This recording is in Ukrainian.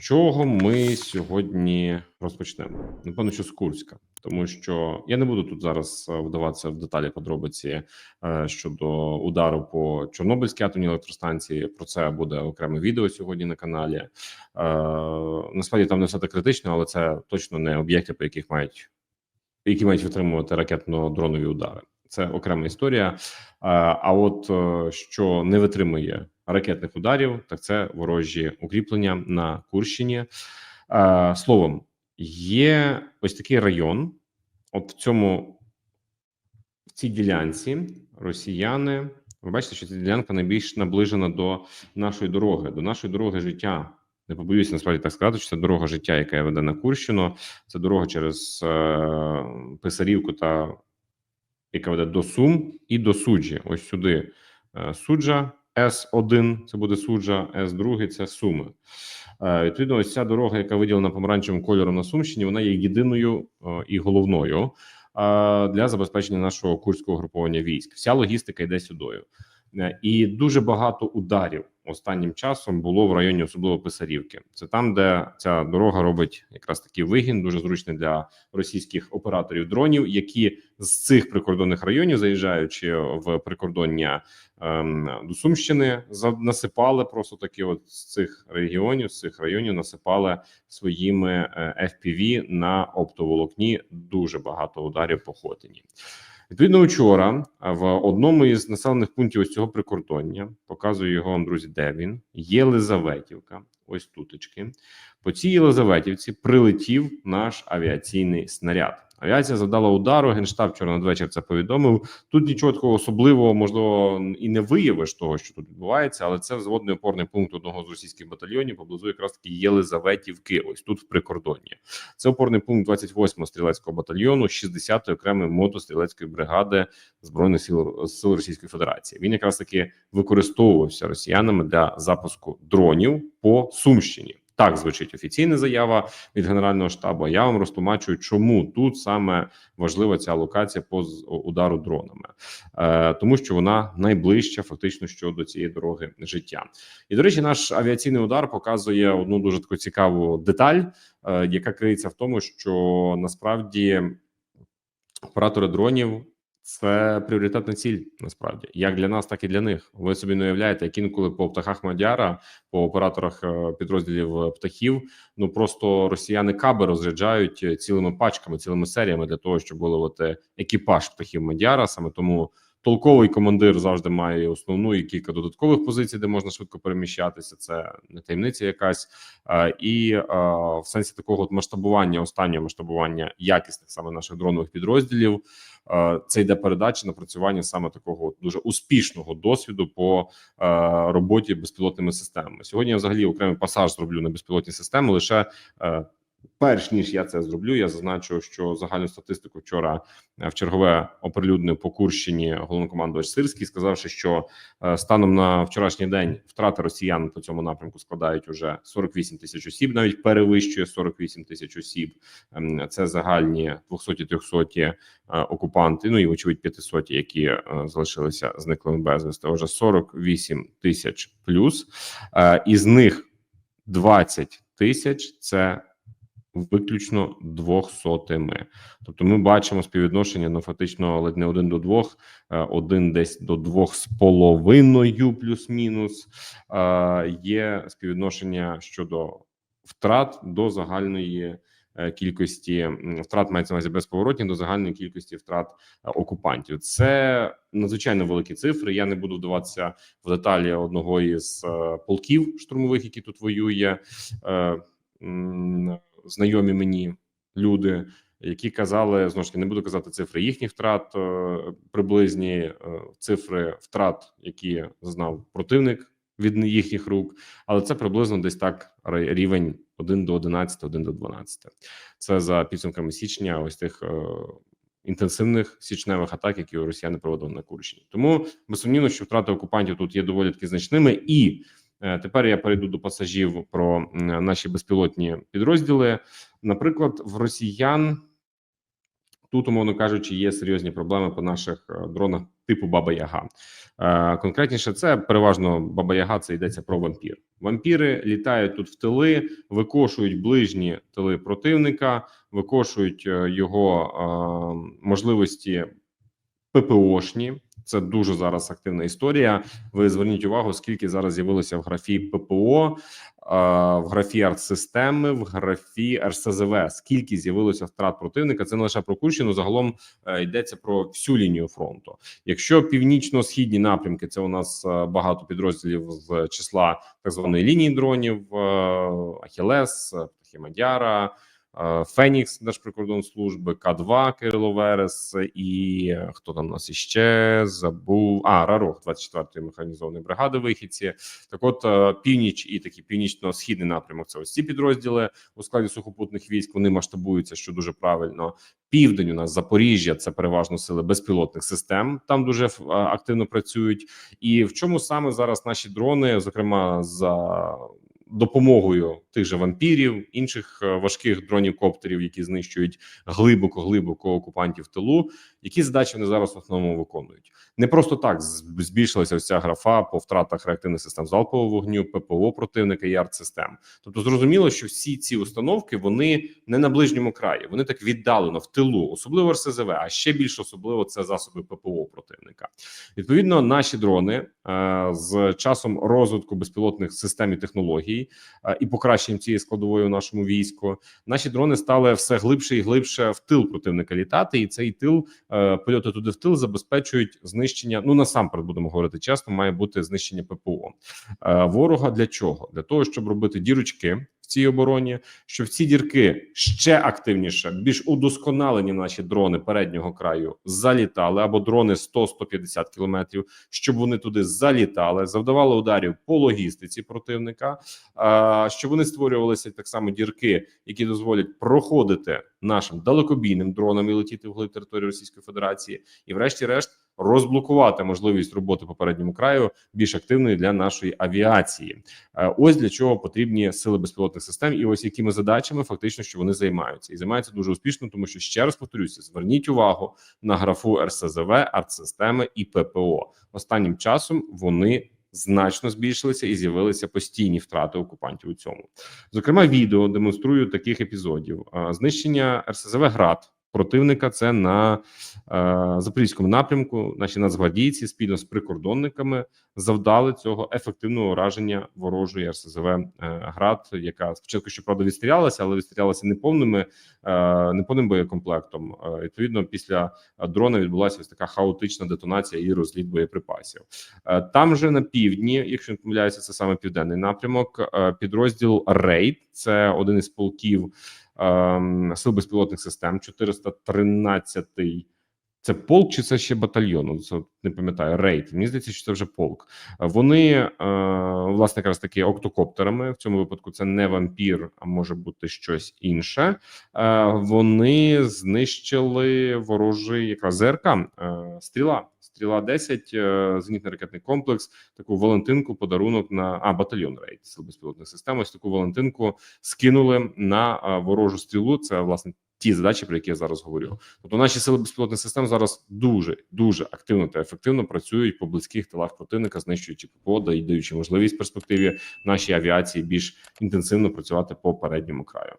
чого ми сьогодні розпочнемо? Напевно, що з Курська, тому що я не буду тут зараз е, вдаватися в деталі подробиці е, щодо удару по Чорнобильській атомній електростанції. Про це буде окреме відео сьогодні на каналі. Е, насправді там не все так критично, але це точно не об'єкти, по яких мають які мають витримувати ракетно-дронові удари. Це окрема історія. А от що не витримує ракетних ударів, так це ворожі укріплення на Курщині. Словом, є ось такий район. От в цьому в цій ділянці росіяни. Ви бачите, що ця ділянка найбільш наближена до нашої дороги, до нашої дороги життя. Не побоюся насправді так сказати, що це дорога життя, яка веде на Курщину. Це дорога через е, Писарівку та яка веде до Сум і до суджі. Ось сюди е, суджа С1, це буде суджа, С2 це Суми. Е, відповідно, ось ця дорога, яка виділена помаранчевим кольором на Сумщині, вона є єдиною е, і головною для забезпечення нашого курського груповання військ. Вся логістика йде сюдою. І дуже багато ударів останнім часом було в районі, особливо Писарівки. Це там, де ця дорога робить якраз такий вигін, дуже зручний для російських операторів дронів, які з цих прикордонних районів, заїжджаючи в прикордоння ем, до Сумщини, насипали просто такі, от з цих регіонів, з цих районів насипали своїми е, FPV на оптоволокні. Дуже багато ударів по Хотині. Відповідно, вчора в одному із населених пунктів ось цього прикордоння показую його вам, друзі, де він Єлизаветівка. Ось тутечки. По цій Єлизаветівці прилетів наш авіаційний снаряд. Авіація завдала удару. Генштаб вчора надвечір це повідомив. Тут нічого такого особливого можливо і не виявиш того, що тут відбувається, але це взводний опорний пункт одного з російських батальйонів поблизу якраз таки Єлизаветівки. Ось тут в прикордонні. Це опорний пункт 28-го стрілецького батальйону, 60-ї окремої мотострілецької бригади збройних сил сил Російської Федерації. Він якраз таки використовувався росіянами для запуску дронів по Сумщині. Так звучить офіційна заява від генерального штабу. Я вам розтлумачую, чому тут саме важлива ця локація по удару дронами, е, тому що вона найближча, фактично щодо цієї дороги життя. І до речі, наш авіаційний удар показує одну дуже таку цікаву деталь, е, яка криється в тому, що насправді оператори дронів це пріоритетна ціль насправді як для нас, так і для них. Ви собі не уявляєте, як інколи по птахах Мадяра, по операторах е, підрозділів птахів. Ну просто росіяни каби розряджають цілими пачками, цілими серіями для того, щоб виловити екіпаж птахів Мадяра. Саме тому толковий командир завжди має основну і кілька додаткових позицій, де можна швидко переміщатися. Це не таємниця якась і в сенсі такого масштабування, останнього масштабування якісних саме наших дронових підрозділів. Це йде передача напрацювання саме такого дуже успішного досвіду по роботі безпілотними системами. Сьогодні я взагалі окремий пасаж зроблю на безпілотні системи лише Перш ніж я це зроблю, я зазначу, що загальну статистику вчора е, в чергове оприлюднив по Курщині головнокомандувач Сирський, сказавши, що е, станом на вчорашній день втрати росіян по цьому напрямку складають уже 48 тисяч осіб, навіть перевищує 48 тисяч осіб. Ем, це загальні 200-300 е, окупанти. Ну і очевидь 500, які залишилися зниклими безвісти. Вже 48 тисяч плюс, із них 20 тисяч це виключно двохсотими. Тобто, ми бачимо співвідношення ну фактично ледь не один до двох, е, один десь до двох з половиною, плюс-мінус. Е, є співвідношення щодо втрат до загальної. Е, кількості втрат мається на увазі безповоротні до загальної кількості втрат окупантів. Це надзвичайно великі цифри. Я не буду вдаватися в деталі одного із полків штурмових, які тут воює знайомі мені люди, які казали знову ж таки, не буду казати цифри їхніх втрат, е, приблизні е, цифри втрат, які зазнав противник від їхніх рук, але це приблизно десь так рівень 1 до 11, 1 до 12. Це за підсумками січня. Ось тих. Е, інтенсивних січневих атак, які росіяни проводили на Курщині, тому безсумнівно, що втрати окупантів тут є доволі таки значними, і тепер я перейду до пасажів про наші безпілотні підрозділи. Наприклад, в росіян тут, умовно кажучи, є серйозні проблеми по наших е, дронах типу Баба Яга. Е, конкретніше, це переважно Баба Яга. Це йдеться про вампір. Вампіри літають тут в тили, викошують ближні тили противника, викошують е, його е, можливості ППОшні. Це дуже зараз активна історія. Ви зверніть увагу, скільки зараз з'явилося в графі ППО, е, в графі артсистеми, в графі РСЗВ. Скільки з'явилося втрат противника? Це не лише про Курщину. Загалом е, йдеться про всю лінію фронту. Якщо північно-східні напрямки, це у нас е, багато підрозділів з числа так званої лінії дронів, Ахілес, Птахи Мадяра. е, Фенікс Держприкордонслужби, К2 Кирило Верес і е, хто там у нас іще забув. А Рарох 24-ї механізованої бригади. Вихідці. Так, от е, північ і такий північно-східний напрямок. Це ось ці підрозділи у складі сухопутних військ. Вони масштабуються, що дуже правильно. Південь у нас Запоріжжя це переважно сили безпілотних систем. Там дуже е, активно працюють. І в чому саме зараз наші дрони, зокрема за допомогою тих же вампірів, інших е, важких дронів коптерів, які знищують глибоко глибоко окупантів тилу. Які задачі вони зараз в основному виконують? Не просто так збільшилася ця графа по втратах реактивних систем залпового вогню, ППО противника і артсистем. Тобто зрозуміло, що всі ці установки вони не на ближньому краї, вони так віддалено в тилу, особливо РСЗВ, а ще більш особливо це засоби ППО противника. Відповідно, наші дрони е, з часом розвитку безпілотних систем і технологій е, і покращенням цієї складової у нашому війську, наші дрони стали все глибше і глибше в тил противника літати, і цей тил польоти туди в тил забезпечують знищення. Ну насамперед будемо говорити чесно, має бути знищення ППО е, ворога. Для чого? Для того, щоб робити дірочки. В цій обороні, що в ці дірки ще активніше, більш удосконалені наші дрони переднього краю залітали або дрони 100-150 кілометрів, щоб вони туди залітали, завдавали ударів по логістиці противника, щоб вони створювалися так само дірки, які дозволять проходити нашим далекобійним дронам і летіти вглиб території Російської Федерації, і, врешті-решт, розблокувати можливість роботи по передньому краю більш активної для нашої авіації. Е, Ось для чого потрібні сили безпілотних систем, і ось якими задачами фактично що вони займаються, і займаються дуже успішно, тому що ще раз повторюся: зверніть увагу на графу РСЗВ, артсистеми і ППО. Останнім часом вони. Значно збільшилися і з'явилися постійні втрати окупантів у цьому. Зокрема, відео демонструю таких епізодів: Е, знищення РСЗВ ГРАД противника. Це на е, запорізькому напрямку. Наші нацгвардійці спільно з прикордонниками завдали цього ефективного ураження ворожої РСЗВ е, ГРАД, яка спочатку щоправда відстрілялася, але відстрілялася неповними е, не повним боєкомплектом. Е, відповідно, після дрона відбулася ось така хаотична детонація і розліт боєприпасів. Е, Там же на півдні, якщо не помиляюся, це саме південний напрямок. е, Підрозділ Рейд це один із полків сил безпілотних систем, 413-й. Це полк чи це ще батальйон? Ну, Це не пам'ятаю. Рейд. Мені здається, що це вже полк. Вони е, власне якраз таки октокоптерами. В цьому випадку це не вампір, а може бути щось інше. Е, Вони знищили ворожий якраз ЗРК е, стріла. Стріла 10 е, зенітно ракетний комплекс. Таку Валентинку, подарунок на а батальйон рейд сил безпілотних систем. Ось таку Валентинку скинули на е, ворожу стрілу. Це власне ті задачі, про які я зараз говорю. Тобто наші сили безпілотних систем зараз дуже дуже активно та ефективно працюють по близьких тилах противника, знищуючи ППО, і даючи можливість в перспективі нашій авіації більш інтенсивно працювати по передньому краю.